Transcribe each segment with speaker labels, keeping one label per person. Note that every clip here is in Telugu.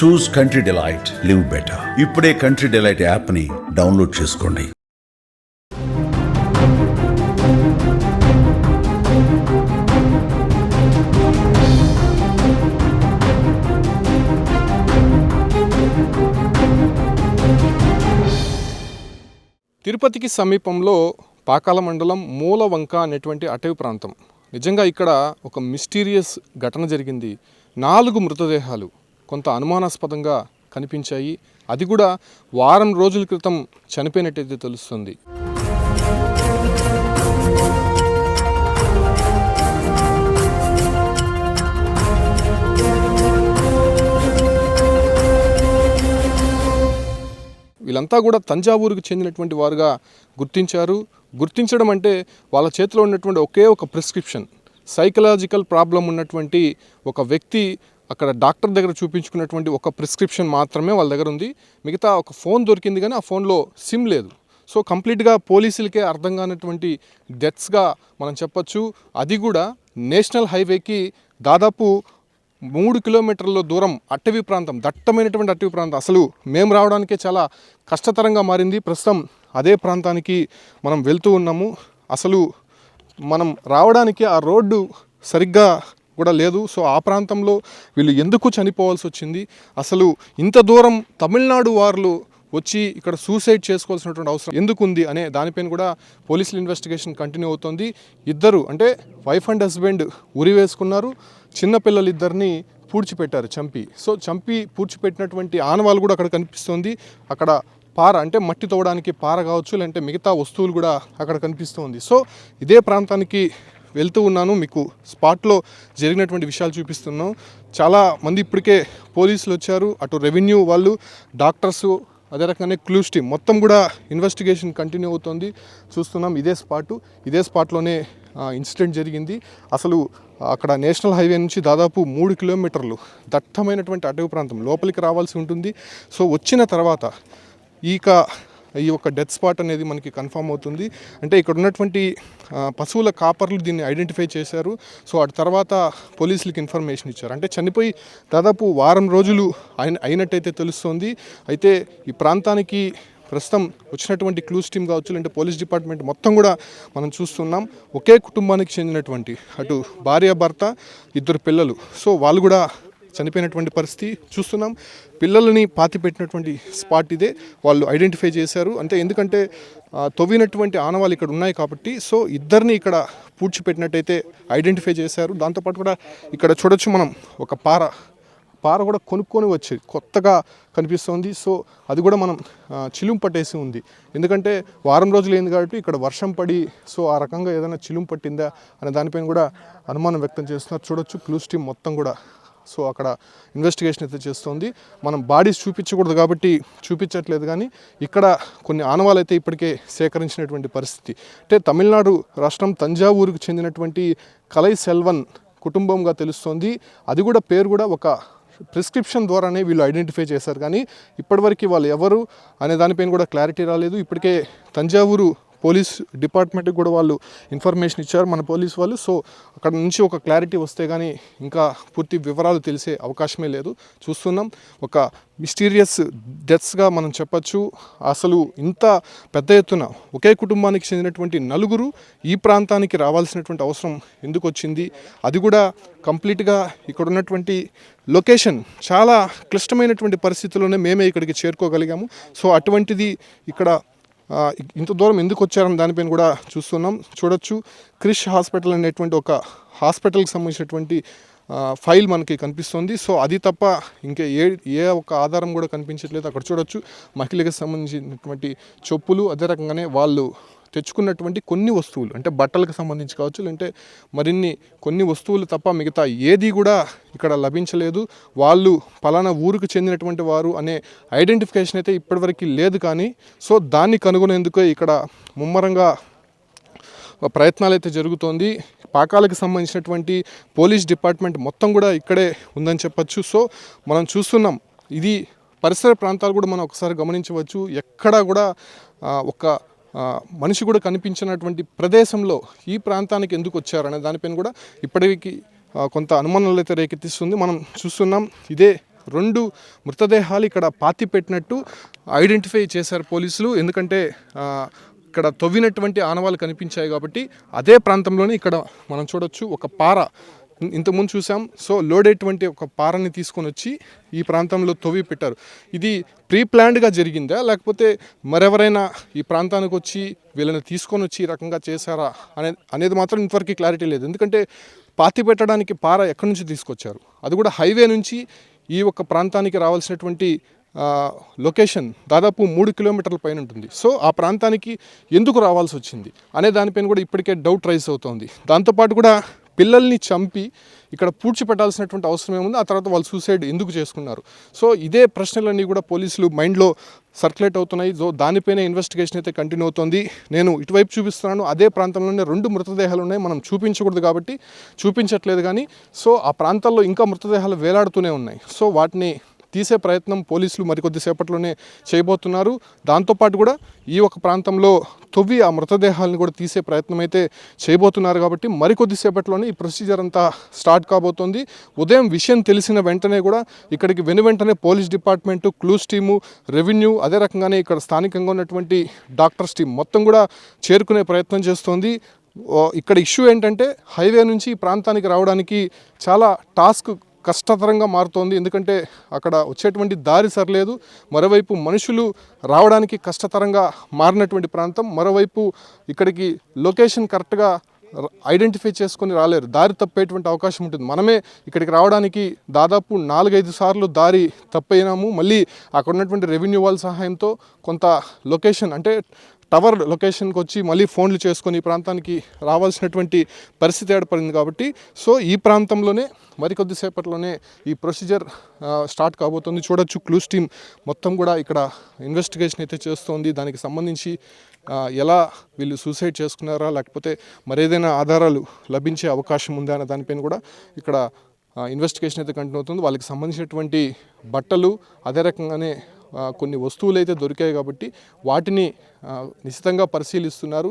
Speaker 1: Choose country delight live better ఇప్పుడే కంట్రీ డిలైట్ యాప్ని డౌన్లోడ్ చేసుకోండి.
Speaker 2: తిరుపతికి సమీపంలో పాకాల మండలం మూలవంక అనేటువంటి అటవీ ప్రాంతం. నిజంగా ఇక్కడ ఒక మిస్టీరియస్ ఘటన జరిగింది. నాలుగు మృతదేహాలు. కొంత అనుమానాస్పదంగా కనిపించాయి. అది కూడా వారం రోజుల క్రితం చనిపోయినట్టయితే తెలుస్తుంది. వీళ్ళంతా కూడా తంజావూరుకు చెందినటువంటి వారుగా గుర్తించారు. గుర్తించడం అంటే వాళ్ళ చేతిలో ఉన్నటువంటి ఒకే ఒక ప్రిస్క్రిప్షన్. సైకలాజికల్ ప్రాబ్లం ఉన్నటువంటి ఒక వ్యక్తి అక్కడ డాక్టర్ దగ్గర చూపించుకున్నటువంటి ఒక ప్రిస్క్రిప్షన్ మాత్రమే వాళ్ళ దగ్గర ఉంది. మిగతా ఒక ఫోన్ దొరికింది కానీ ఆ ఫోన్లో సిమ్ లేదు. సో కంప్లీట్గా పోలీసులకే అర్థం కానటువంటి డెత్స్గా మనం చెప్పొచ్చు. అది కూడా నేషనల్ హైవేకి దాదాపు మూడు కిలోమీటర్ల దూరం అటవీ ప్రాంతం దట్టమైనటువంటి అటవీ ప్రాంతం. అసలు మేము రావడానికే చాలా కష్టతరంగా మారింది. ప్రస్తుతం అదే ప్రాంతానికి మనం వెళ్తూ ఉన్నాము. అసలు మనం రావడానికి ఆ రోడ్డు సరిగ్గా కూడా లేదు. సో ఆ ప్రాంతంలో వీళ్ళు ఎందుకు చనిపోవాల్సి వచ్చింది? అసలు ఇంత దూరం తమిళనాడు వారు వచ్చి ఇక్కడ సూసైడ్ చేసుకోవాల్సినటువంటి అవసరం ఎందుకు ఉంది అనే దానిపైన కూడా పోలీసుల ఇన్వెస్టిగేషన్ కంటిన్యూ అవుతోంది. ఇద్దరు అంటే వైఫ్ అండ్ హస్బెండ్ ఉరి వేసుకున్నారు. చిన్నపిల్లలు ఇద్దరిని పూడ్చిపెట్టారు చంపి. సో చంపి పూడ్చిపెట్టినటువంటి ఆనవాళ్ళు కూడా అక్కడ కనిపిస్తుంది. అక్కడ పార అంటే మట్టి తవ్వడానికి పార కావచ్చు లేదంటే మిగతా వస్తువులు కూడా అక్కడ కనిపిస్తుంది. సో ఇదే ప్రాంతానికి వెళ్తూ ఉన్నాను. మీకు స్పాట్లో జరిగినటువంటి విషయాలు చూపిస్తున్నాం. చాలా మంది ఇప్పటికే పోలీసులు వచ్చారు. అటు రెవెన్యూ వాళ్ళు డాక్టర్స్ అదే రకంగానే క్లూస్ టీమ్ మొత్తం కూడా ఇన్వెస్టిగేషన్ కంటిన్యూ అవుతుంది. చూస్తున్నాం ఇదే స్పాటు. ఇదే స్పాట్లోనే ఇన్సిడెంట్ జరిగింది. అసలు అక్కడ నేషనల్ హైవే నుంచి దాదాపు మూడు కిలోమీటర్లు దట్టమైనటువంటి అటవీ ప్రాంతం లోపలికి రావాల్సి ఉంటుంది. సో వచ్చిన తర్వాత ఈక ఈ యొక్క డెత్ స్పాట్ అనేది మనకి కన్ఫామ్ అవుతుంది. అంటే ఇక్కడ ఉన్నటువంటి పశువుల కాపర్లు దీన్ని ఐడెంటిఫై చేశారు. సో ఆ తర్వాత పోలీసులకు ఇన్ఫర్మేషన్ ఇచ్చారు. అంటే చనిపోయి దాదాపు వారం రోజులు అయిన అయినట్టయితే తెలుస్తోంది. అయితే ఈ ప్రాంతానికి ప్రస్తుతం వచ్చినటువంటి క్లూస్ టీమ్ కావచ్చు లేదంటే పోలీస్ డిపార్ట్మెంట్ మొత్తం కూడా మనం చూస్తున్నాం. ఒకే కుటుంబానికి చెందినటువంటి అటు భార్య భర్త ఇద్దరు పిల్లలు. సో వాళ్ళు కూడా చనిపోయినటువంటి పరిస్థితి చూస్తున్నాం. పిల్లలని పాతి పెట్టినటువంటి స్పాట్ ఇదే. వాళ్ళు ఐడెంటిఫై చేశారు. అంటే ఎందుకంటే తవ్వినటువంటి ఆనవాళ్ళు ఇక్కడ ఉన్నాయి కాబట్టి సో ఇద్దరిని ఇక్కడ పూడ్చిపెట్టినట్టయితే ఐడెంటిఫై చేశారు. దాంతోపాటు కూడా ఇక్కడ చూడొచ్చు మనం ఒక పార. పార కూడా కొనుక్కొని వచ్చి కొత్తగా కనిపిస్తుంది. సో అది కూడా మనం చిలుం పట్టేసి ఉంది. ఎందుకంటే వారం రోజులు అయింది కాబట్టి ఇక్కడ వర్షం పడి సో ఆ రకంగా ఏదైనా చిలుం పట్టిందా అనే దానిపైన కూడా అనుమానం వ్యక్తం చేస్తున్నారు. చూడొచ్చు క్లూస్ టీమ్ మొత్తం కూడా సో అక్కడ ఇన్వెస్టిగేషన్ అయితే చేస్తుంది. మనం బాడీస్ చూపించకూడదు కాబట్టి చూపించట్లేదు కానీ ఇక్కడ కొన్ని ఆనవాలు అయితే ఇప్పటికే సేకరించినటువంటి పరిస్థితి. అంటే తమిళనాడు రాష్ట్రం తంజావూరుకు చెందినటువంటి కలై సెల్వన్ కుటుంబంగా తెలుస్తోంది. అది కూడా పేరు కూడా ఒక ప్రిస్క్రిప్షన్ ద్వారానే వీళ్ళు ఐడెంటిఫై చేశారు కానీ ఇప్పటివరకు వాళ్ళు ఎవరు అనే దానిపైన కూడా క్లారిటీ రాలేదు. ఇప్పటికే తంజావూరు పోలీస్ డిపార్ట్మెంట్కి కూడా వాళ్ళు ఇన్ఫర్మేషన్ ఇచ్చారు మన పోలీస్ వాళ్ళు. సో అక్కడ నుంచి ఒక క్లారిటీ వస్తే కానీ ఇంకా పూర్తి వివరాలు తెలిసే అవకాశమే లేదు. చూస్తున్నాం. ఒక మిస్టీరియస్ డెత్స్గా మనం చెప్పచ్చు. అసలు ఇంత పెద్ద ఎత్తున ఒకే కుటుంబానికి చెందినటువంటి నలుగురు ఈ ప్రాంతానికి రావాల్సినటువంటి అవసరం ఎందుకు వచ్చింది? అది కూడా కంప్లీట్గా ఇక్కడ ఉన్నటువంటి లొకేషన్ చాలా క్లిష్టమైనటువంటి పరిస్థితుల్లోనే మేమే ఇక్కడికి చేరుకోగలిగాము. సో అటువంటిది ఇక్కడ ఇంత దూరం ఎందుకు వచ్చారని దానిపైన కూడా చూస్తున్నాం. చూడొచ్చు. క్రిష్ హాస్పిటల్ అనేటువంటి ఒక హాస్పిటల్కి సంబంధించినటువంటి ఫైల్ మనకి కనిపిస్తుంది. సో అది తప్ప ఇంకా ఏ ఏ ఒక్క ఆధారం కూడా కనిపించట్లేదు. అక్కడ చూడొచ్చు. మహిళకి సంబంధించినటువంటి చెప్పులు అదే రకంగానే వాళ్ళు తెచ్చుకున్నటువంటి కొన్ని వస్తువులు అంటే బట్టలకు సంబంధించి కావచ్చు లేదంటే మరిన్ని కొన్ని వస్తువులు తప్ప మిగతా ఏది కూడా ఇక్కడ లభించలేదు. వాళ్ళు పలానా ఊరికి చెందినటువంటి వారు అనే ఐడెంటిఫికేషన్ అయితే ఇప్పటివరకు లేదు కానీ సో దాన్ని కనుగొనేందుకు ఇక్కడ ముమ్మరంగా ప్రయత్నాలు అయితే జరుగుతోంది. పాకాలకు సంబంధించినటువంటి పోలీస్ డిపార్ట్మెంట్ మొత్తం కూడా ఇక్కడే ఉందని చెప్పచ్చు. సో మనం చూస్తున్నాం ఇది పరిసర ప్రాంతాలు కూడా మనం ఒకసారి గమనించవచ్చు. ఎక్కడా కూడా ఒక మనిషి కూడా కనిపించినటువంటి ప్రదేశంలో ఈ ప్రాంతానికి ఎందుకు వచ్చారనే దానిపైన కూడా ఇప్పటికీ కొంత అనుమానాలు అయితే రేకెత్తిస్తుంది. మనం చూస్తున్నాం ఇదే రెండు మృతదేహాలు ఇక్కడ పాతి పెట్టినట్టు ఐడెంటిఫై చేశారు పోలీసులు. ఎందుకంటే ఇక్కడ తవ్వినటువంటి ఆనవాళ్ళు కనిపించాయి కాబట్టి అదే ప్రాంతంలోనే ఇక్కడ మనం చూడొచ్చు ఒక పార ఇంతకుముందు చూసాం. సో లోడ్ అయ్యేటువంటి ఒక పారని తీసుకొని వచ్చి ఈ ప్రాంతంలో తవ్వి పెట్టారు. ఇది ప్రీ ప్లాన్డ్గా జరిగిందా? లేకపోతే మరెవరైనా ఈ ప్రాంతానికి వచ్చి వీళ్ళని తీసుకొని వచ్చి ఈ రకంగా చేశారా? అనే అనేది మాత్రం ఇంతవరకు క్లారిటీ లేదు. ఎందుకంటే పాతి పెట్టడానికి పార ఎక్కడి నుంచి తీసుకొచ్చారు? అది కూడా హైవే నుంచి ఈ ఒక్క ప్రాంతానికి రావాల్సినటువంటి లొకేషన్ దాదాపు మూడు కిలోమీటర్ల పైన ఉంటుంది. సో ఆ ప్రాంతానికి ఎందుకు రావాల్సి వచ్చింది? అనే దానిపైన కూడా ఇప్పటికే డౌట్ రైజ్ అవుతోంది. దాంతోపాటు కూడా పిల్లల్ని చంపి ఇక్కడ పూడ్చిపెట్టాల్సినటువంటి అవసరం ఏముంది? ఆ తర్వాత వాళ్ళు సూసైడ్ ఎందుకు చేసుకున్నారు? సో ఇదే ప్రశ్నలన్నీ కూడా పోలీసులు మైండ్లో సర్క్యులేట్ అవుతున్నాయి. సో దానిపైన ఇన్వెస్టిగేషన్ అయితే కంటిన్యూ అవుతుంది. నేను ఇటువైపు చూపిస్తున్నాను. అదే ప్రాంతంలోనే రెండు మృతదేహాలు ఉన్నాయి. మనం చూపించకూడదు కాబట్టి చూపించట్లేదు కానీ సో ఆ ప్రాంతాల్లో ఇంకా మృతదేహాలు వేలాడుతూనే ఉన్నాయి. సో వాటిని తీసే ప్రయత్నం పోలీసులు మరికొద్ది సేపట్లోనే చేయబోతున్నారు. దాంతోపాటు కూడా ఈ ఒక ప్రాంతంలో తొవ్వి ఆ మృతదేహాలను కూడా తీసే ప్రయత్నం అయితే చేయబోతున్నారు కాబట్టి మరికొద్ది సేపట్లోనే ఈ ప్రొసీజర్ అంతా స్టార్ట్ కాబోతోంది. ఉదయం విషయం తెలిసిన వెంటనే కూడా ఇక్కడికి వెను వెంటనే police department clues team revenue అదే రకంగానే ఇక్కడ స్థానికంగా ఉన్నటువంటి డాక్టర్స్ టీం మొత్తం కూడా చేరుకునే ప్రయత్నం చేస్తోంది. ఇక్కడ ఇష్యూ ఏంటంటే హైవే నుంచి ఈ ప్రాంతానికి రావడానికి చాలా టాస్క్ కష్టతరంగా మారుతోంది. ఎందుకంటే అక్కడ వచ్చేటువంటి దారి సరలేదు. మరోవైపు మనుషులు రావడానికి కష్టతరంగా మారినటువంటి ప్రాంతం. మరోవైపు ఇక్కడికి లొకేషన్ కరెక్ట్గా ఐడెంటిఫై చేసుకొని రాలేరు. దారి తప్పేటువంటి అవకాశం ఉంటుంది. మనమే ఇక్కడికి రావడానికి దాదాపు నాలుగైదు సార్లు దారి తప్పైనాము. మళ్ళీ అక్కడ ఉన్నటువంటి రెవెన్యూ వాళ్ళ సహాయంతో కొంత లొకేషన్ అంటే టవర్ లొకేషన్కి వచ్చి మళ్ళీ ఫోన్లు చేసుకొని ఈ ప్రాంతానికి రావాల్సినటువంటి పరిస్థితి ఏర్పడింది కాబట్టి సో ఈ ప్రాంతంలోనే మరికొద్దిసేపట్లోనే ఈ ప్రొసీజర్ స్టార్ట్ కాబోతుంది. చూడొచ్చు క్లూస్ టీమ్ మొత్తం కూడా ఇక్కడ ఇన్వెస్టిగేషన్ అయితే చేస్తోంది. దానికి సంబంధించి ఎలా వీళ్ళు సూసైడ్ చేసుకున్నారా లేకపోతే మరేదైనా ఆధారాలు లభించే అవకాశం ఉందా అనే దానిపైన కూడా ఇక్కడ ఇన్వెస్టిగేషన్ అయితే కంటిన్యూ అవుతుంది. వాళ్ళకి సంబంధించినటువంటి బట్టలు అదే రకంగానే కొన్ని వస్తువులు అయితే దొరికాయి కాబట్టి వాటిని నిశ్చితంగా నిశితంగా పరిశీలిస్తున్నారు.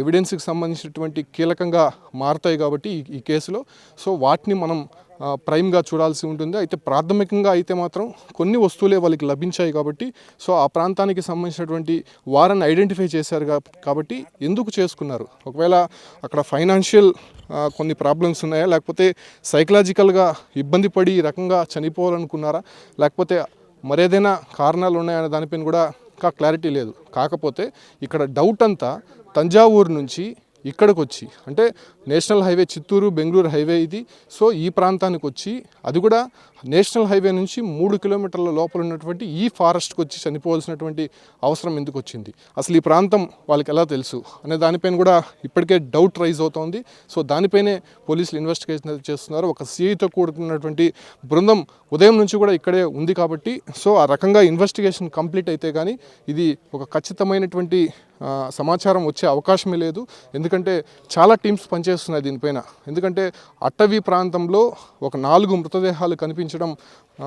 Speaker 2: ఎవిడెన్స్కి సంబంధించినటువంటి కీలకంగా మారుతాయి కాబట్టి ఈ కేసులో. సో వాటిని మనం ప్రైమ్గా చూడాల్సి ఉంటుంది. అయితే ప్రాథమికంగా అయితే మాత్రం కొన్ని వస్తువులే వాళ్ళకి లభించాయి కాబట్టి సో ఆ ప్రాంతానికి సంబంధించినటువంటి వారని ఐడెంటిఫై చేశారు కాబట్టి ఎందుకు చేసుకున్నారు? ఒకవేళ అక్కడ ఫైనాన్షియల్ కొన్ని ప్రాబ్లమ్స్ ఉన్నాయా? లేకపోతే సైకలాజికల్గా ఇబ్బంది పడి ఈ రకంగా చనిపోవాలనుకున్నారా? లేకపోతే మరేదైనా కారణాలు ఉన్నాయనే దానిపైన కూడా ఇంకా క్లారిటీ లేదు. కాకపోతే ఇక్కడ డౌట్ అంతా తంజావూరు నుంచి ఇక్కడికి వచ్చి అంటే national highway Chittoor Bengaluru highway ఇది. సో ఈ ప్రాంతానికి వచ్చి అది కూడా నేషనల్ హైవే నుంచి మూడు కిలోమీటర్ల లోపల ఉన్నటువంటి ఈ ఫారెస్ట్కి వచ్చి చనిపోవాల్సినటువంటి అవసరం ఎందుకు వచ్చింది అసలు ఈ ప్రాంతం వాళ్ళకి ఎలా తెలుసు? అనే దానిపైన కూడా ఇప్పటికే డౌట్ రైజ్ అవుతోంది. సో దానిపైనే పోలీసులు ఇన్వెస్టిగేషన్ చేస్తున్నారు. ఒక సిఐతో కూడుకున్నటువంటి బృందం ఉదయం నుంచి కూడా ఇక్కడే ఉంది కాబట్టి సో ఆ రకంగా ఇన్వెస్టిగేషన్ కంప్లీట్ అయితే కానీ ఇది ఒక ఖచ్చితమైనటువంటి సమాచారం వచ్చే అవకాశమే లేదు. ఎందుకంటే చాలా టీమ్స్ పనిచేస్తున్నాయి దీనిపైన. ఎందుకంటే అటవీ ప్రాంతంలో ఒక నాలుగు మృతదేహాలు కనిపించడం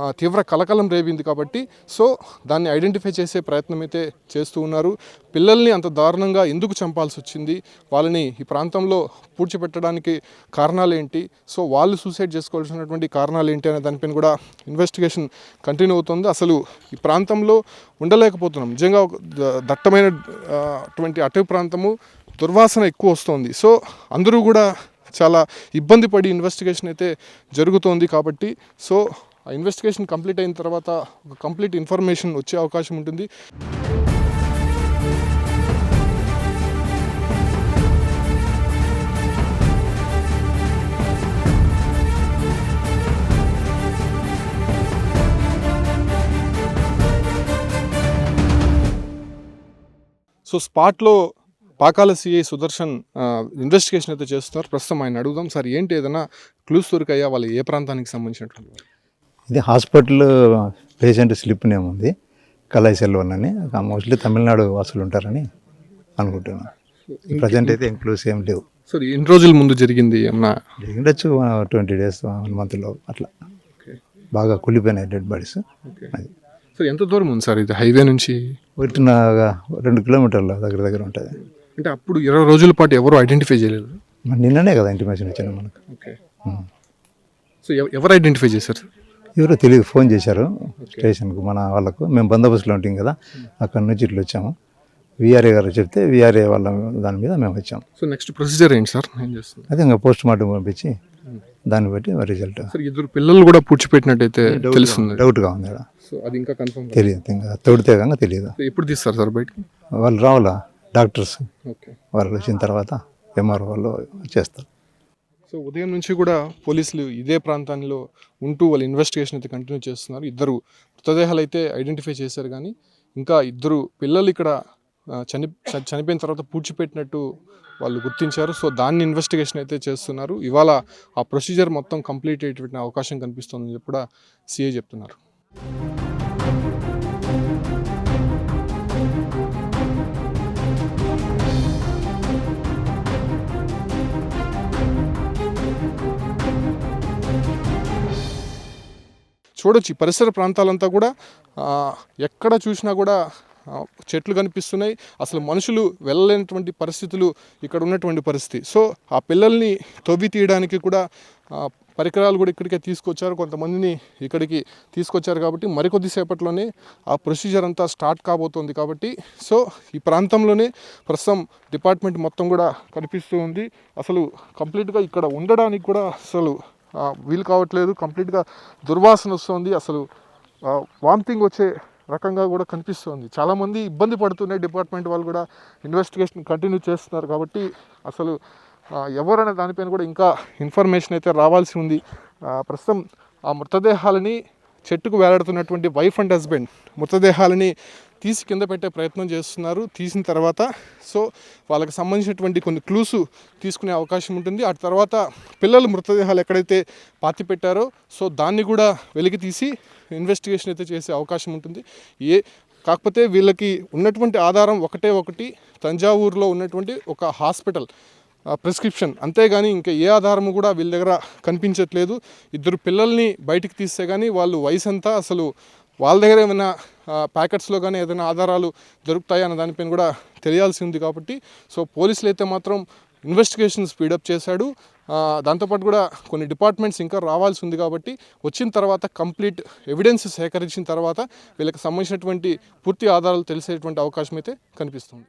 Speaker 2: తీవ్ర కలకలం రేపింది కాబట్టి సో దాన్ని ఐడెంటిఫై చేసే ప్రయత్నం అయితే చేస్తూ ఉన్నారు. పిల్లల్ని అంత దారుణంగా ఎందుకు చంపాల్సి వచ్చింది? వాళ్ళని ఈ ప్రాంతంలో పూడ్చిపెట్టడానికి కారణాలు ఏంటి సో వాళ్ళు సూసైడ్ చేసుకోవాల్సినటువంటి కారణాలు ఏంటి అనే దానిపైన కూడా ఇన్వెస్టిగేషన్ కంటిన్యూ అవుతుంది. అసలు ఈ ప్రాంతంలో ఉండలేకపోతున్నాం. నిజంగా ఒక ద- దట్టమైన అటువంటి అటవీ ప్రాంతము దుర్వాసన ఎక్కువ వస్తుంది. సో అందరూ కూడా చాలా ఇబ్బంది పడి ఇన్వెస్టిగేషన్ అయితే జరుగుతోంది కాబట్టి సో ఆ ఇన్వెస్టిగేషన్ కంప్లీట్ అయిన తర్వాత ఒక కంప్లీట్ ఇన్ఫర్మేషన్ వచ్చే అవకాశం ఉంటుంది. సో స్పాట్లో పాకాల సిఐ సుదర్శన్ ఇన్వెస్టిగేషన్ అయితే చేస్తున్నారు ప్రస్తుతం ఆయన అడుగుదాం సార్ ఏంటి ఏదైనా క్లూస్ దొరికాయా? వాళ్ళు ఏ ప్రాంతానికి సంబంధించినట్లు?
Speaker 3: ఇది హాస్పిటల్ పేషెంట్ స్లిప్ నేమ్ ఉంది. కలై సెల్వన్ అని మోస్ట్లీ తమిళనాడు వాసులు ఉంటారని అనుకుంటున్నాను. ప్రజెంట్ అయితే ఇంక్లూస్ ఏం లేవు.
Speaker 2: సార్ ఎన్ని రోజుల ముందు జరిగింది ఏమన్నా?
Speaker 3: ఉండొచ్చు ట్వంటీ డేస్ వన్ మంత్లో అట్లా. బాగా కుళ్ళిపోయినాయి డెడ్ బాడీస్. అది.
Speaker 2: సార్ ఎంత దూరం ఉంది సార్ ఇది? హైవే నుంచి?
Speaker 3: ఒకటిన్నర రెండు కిలోమీటర్ల దగ్గర దగ్గర ఉంటుంది.
Speaker 2: అంటే అప్పుడు ఇరవై రోజుల పాటు ఎవరు ఐడెంటిఫై చేయలేదు?
Speaker 3: మరి నిన్ననే కదా ఇంటిమేషన్ ఇచ్చాను మనకు.
Speaker 2: ఓకే. సో ఎవ- ఎవరు ఐడెంటిఫై చేశారు?
Speaker 3: ఎవరో తెలియదు ఫోన్ చేశారు స్టేషన్కు మన వాళ్ళకు. మేము బందోబస్తులో ఉంటాం కదా అక్కడ నుంచి ఇట్లా వచ్చాము. విఆర్ఏ గారు చెప్తే విఆర్ఏ వాళ్ళ దాని మీద మేము వచ్చాము
Speaker 2: సో నెక్స్ట్ ప్రొసీజర్ ఏంటి సార్?
Speaker 3: అదే ఇంకా పోస్ట్ మార్టం పంపించి దాన్ని బట్టి రిజల్ట్.
Speaker 2: ఇద్దరు పిల్లలు కూడా పూడ్చిపెట్టినట్టయితే తెలుస్తుంది.
Speaker 3: డౌట్గా ఉంది
Speaker 2: సో అది ఇంకా కన్ఫర్మ్
Speaker 3: తెలియదు ఇంకా తోడితే కనుక తెలియదు.
Speaker 2: ఎప్పుడు తీస్తారు సార్ బయటికి?
Speaker 3: వాళ్ళు రావాలా? Doctors
Speaker 2: okay.
Speaker 3: వాళ్ళు వచ్చిన తర్వాత ఎంఆర్ఓ వాళ్ళు చేస్తారు.
Speaker 2: సో ఉదయం నుంచి కూడా పోలీసులు ఇదే ప్రాంతంలో ఉంటూ వాళ్ళ ఇన్వెస్టిగేషన్ అయితే కంటిన్యూ చేస్తున్నారు. ఇద్దరు మృతదేహాలు అయితే ఐడెంటిఫై చేశారు కానీ ఇంకా ఇద్దరు పిల్లలు ఇక్కడ చని చ- చనిపోయిన తర్వాత పూడ్చిపెట్టినట్టు వాళ్ళు గుర్తించారు. సో దాన్ని ఇన్వెస్టిగేషన్ అయితే చేస్తున్నారు. ఇవాళ ఆ ప్రొసీజర్ మొత్తం కంప్లీట్ అయ్యేటువంటి అవకాశం కనిపిస్తుందని చెప్పి కూడా సీఏ చెప్తున్నారు. చూడొచ్చు. ఈ పరిసర ప్రాంతాలంతా కూడా ఎక్కడ చూసినా కూడా చెట్లు కనిపిస్తున్నాయి. అసలు మనుషులు వెళ్ళలేనటువంటి పరిస్థితులు ఇక్కడ ఉన్నటువంటి పరిస్థితి. సో ఆ పిల్లల్ని తవ్వి తీయడానికి కూడా పరికరాలు కూడా ఇక్కడికే తీసుకొచ్చారు. కొంతమందిని ఇక్కడికి తీసుకొచ్చారు కాబట్టి మరికొద్ది సేపట్లోనే ఆ ప్రొసీజర్ అంతా స్టార్ట్ కాబోతోంది కాబట్టి. సో ఈ ప్రాంతంలోనే ప్రస్తుతం డిపార్ట్మెంట్ మొత్తం కూడా కనిపిస్తూ ఉంది. అసలు కంప్లీట్గా ఇక్కడ ఉండడానికి కూడా అసలు వీలు కావట్లేదు. కంప్లీట్గా దుర్వాసన వస్తుంది. అసలు వామిటింగ్ వచ్చే రకంగా కూడా కనిపిస్తుంది. చాలామంది ఇబ్బంది పడుతున్నాయి డిపార్ట్మెంట్ వాళ్ళు కూడా ఇన్వెస్టిగేషన్ కంటిన్యూ చేస్తున్నారు కాబట్టి అసలు ఎవరనే దానిపైన కూడా ఇంకా ఇన్ఫర్మేషన్ అయితే రావాల్సి ఉంది. ప్రస్తుతం ఆ మృతదేహాలని చెట్టుకు వేలాడుతున్నటువంటి వైఫ్ అండ్ హస్బెండ్ మృతదేహాలని తీసి కింద పెట్టే ప్రయత్నం చేస్తున్నారు. తీసిన తర్వాత సో వాళ్ళకి సంబంధించినటువంటి కొన్ని క్లూస్ తీసుకునే అవకాశం ఉంటుంది. ఆ తర్వాత పిల్లల మృతదేహాలు ఎక్కడైతే పాతి పెట్టారో సో దాన్ని కూడా వెలికి తీసి ఇన్వెస్టిగేషన్ అయితే చేసే అవకాశం ఉంటుంది. ఏ కాకపోతే వీళ్ళకి ఉన్నటువంటి ఆధారం ఒకటే ఒకటి తంజావూరులో ఉన్నటువంటి ఒక హాస్పిటల్ ప్రిస్క్రిప్షన్. అంతేగాని ఇంకా ఏ ఆధారము కూడా వీళ్ళ దగ్గర కనిపించట్లేదు. ఇద్దరు పిల్లల్ని బయటికి తీస్తే కానీ వాళ్ళు వయసు అంతా అసలు వాళ్ళ దగ్గర ఏమైనా ప్యాకెట్స్లో కానీ ఏదైనా ఆధారాలు దొరుకుతాయా అన్న దానిపైన కూడా తెలియాల్సి ఉంది కాబట్టి సో పోలీసులు అయితే మాత్రం ఇన్వెస్టిగేషన్ స్పీడప్ చేశాడు. దాంతోపాటు కూడా కొన్ని డిపార్ట్మెంట్స్ ఇంకా రావాల్సి ఉంది కాబట్టి వచ్చిన తర్వాత కంప్లీట్ ఎవిడెన్స్ సేకరించిన తర్వాత వీళ్ళకి సంబంధించినటువంటి పూర్తి ఆధారాలు తెలిసేటువంటి అవకాశం అయితే కనిపిస్తుంది.